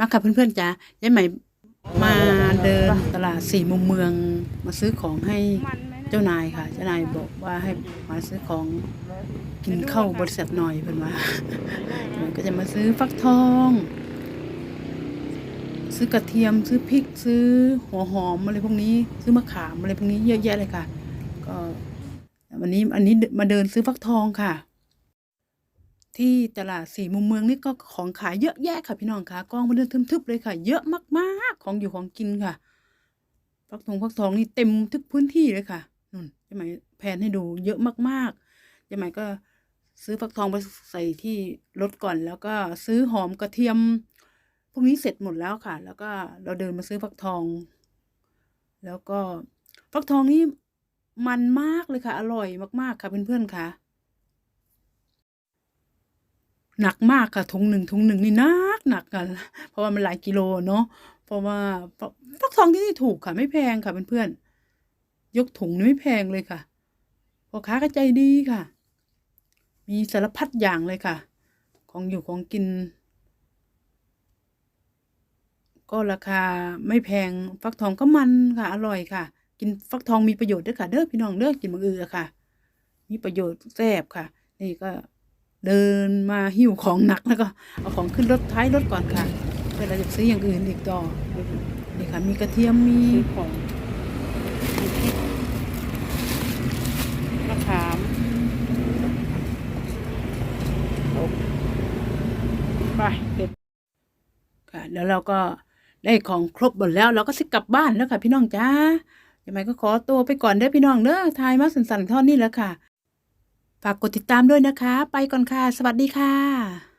มาค่ะเพื่อนๆจ้ะยายใหม่มาเดินตลาดสี่มุมเมืองมาซื้อของให้เจ้านายค่ะ เจ้านายบอกว่าให้มาซื้อของกินเข้าวบริษัทหน่อยเพื่อนว่ามันก็จะมาซื้อฟักทอง ซื้อกระเทียมซื้อพริกซื้อหัวหอมอะไรพวกนี้ ซื้อมะขามอะไรพวกนี้เยอะแยะเลยค่ะ ก็วันนี้อันนี้มาเดินซื้อฟักทองค่ะ ที่ตลาดสี่มุมเมืองนี่ก็ของขายเยอะแยะค่ะพี่น้องค่ะกองมาเดินทึบๆเลยค่ะ เยอะมากๆ ของอยู่ของกินค่ะฟักทองฟักทองนี่เต็มทุกพื้นที่เลยค่ะนู่นใช่ไหมแผนให้ดูเยอะมากๆใช่ไหมก็ซื้อฟักทองไปใส่ที่รถก่อน แล้วก็ซื้อหอมกระเทียมพวกนี้เสร็จหมดแล้วค่ะ แล้วก็เราเดินมาซื้อฟักทอง แล้วก็ฟักทองนี่มันมากเลยค่ะ อร่อยมากๆค่ะเพื่อนๆค่ะ หนักมากค่ะถุงหนึ่งถุงหนึ่งนี่หนักหนักกัน เพราะว่ามันหลายกิโลเนาะเพราะว่าฟักทองที่นี่ถูกค่ะ ไม่แพงค่ะเพื่อนๆยกถุงนี่ไม่แพงเลยค่ะพ่อค้าก็ใจดีค่ะ มีสารพัดอย่างเลยค่ะ ของอยู่ของกิน ก็ราคาไม่แพงฟักทองก็มันค่ะ อร่อยค่ะ กินฟักทองมีประโยชน์ด้วยค่ะ เด้อพี่น้องเด้อกินมืออือค่ะ มีประโยชน์แซ่บค่ะ นี่ก็ เดินมาหิ้วของหนักแล้วก็เอาของขึ้นรถท้ายรถก่อนค่ะเพื่อเราจะซื้ออย่างอื่นอีกต่อนี่ค่ะมีกระเทียมมีของมีพริกมะขามไปเด็ดค่ะแล้วเราก็ได้ของครบหมดแล้วเราก็สิกลับบ้านแล้วค่ะ พี่น้องจ้ายังไงก็ขอตัวไปก่อนเด้อพี่น้องเด้อทายมาสันๆเท่านี้แล้วค่ะ ฝากกดติดตามด้วยนะคะ ไปก่อนค่ะ สวัสดีค่ะ